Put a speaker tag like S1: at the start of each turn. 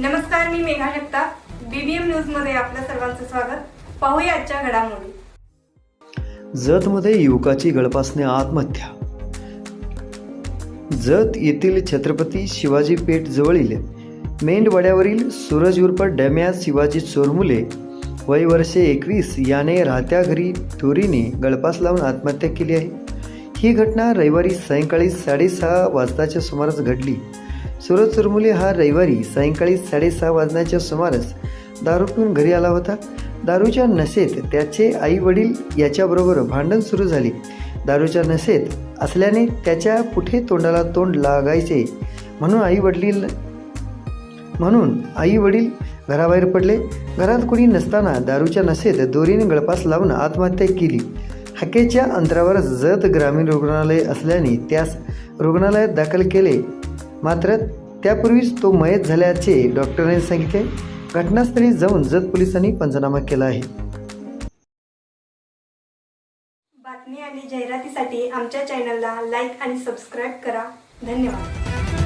S1: नमस्कार मी मेघा जगताप. बीबीएम न्यूजमध्ये आपलं सर्वांचं स्वागत. पाहूया आजच्या घडामोडी.
S2: जतमध्ये युवकाची गळपासने आत्महत्या. जत येथील छत्रपती शिवाजी पेठ जवळील मेंढवाड्यावरील सूरज उर्फ डॅम्या शिवाजी चोरमुले वय वर्षे एकवीस याने राहत्या घरी दोरीने गळपास लावून आत्महत्या केली आहे. ही घटना रविवारी सायंकाळी साडेसहा वाजताच्या सुमारास घडली. सूरज चुरमुले हा रविवारी सायंकाळी साडेसहा वाजण्याच्या सुमारास दारू पिऊन घरी आला होता. दारूच्या नशेत त्याचे आई वडील याच्याबरोबर भांडण सुरू झाले. दारूच्या नशेत असल्याने त्याच्या पुठे तोंडाला तोंड लागायचे. म्हणून आई वडील म्हणून आई वडील घराबाहेर पडले. घरात कोणी नसताना दारूच्या नशेत दोरीने गळपास लावून आत्महत्या केली. हाकेच्या अंतरावर जत ग्रामीण रुग्णालय असल्याने त्यास रुग्णालयात दाखल केले. मात्र त्यापूर्वीच तो मयत झाल्याचे डॉक्टरांनी सांगितले. घटनास्थळी जाऊन जत पोलिसांनी पंचनामा केला आहे.
S1: बातमी आणि जाहिरातीसाठी आमच्या चॅनलला लाईक आणि सबस्क्राईब करा. धन्यवाद.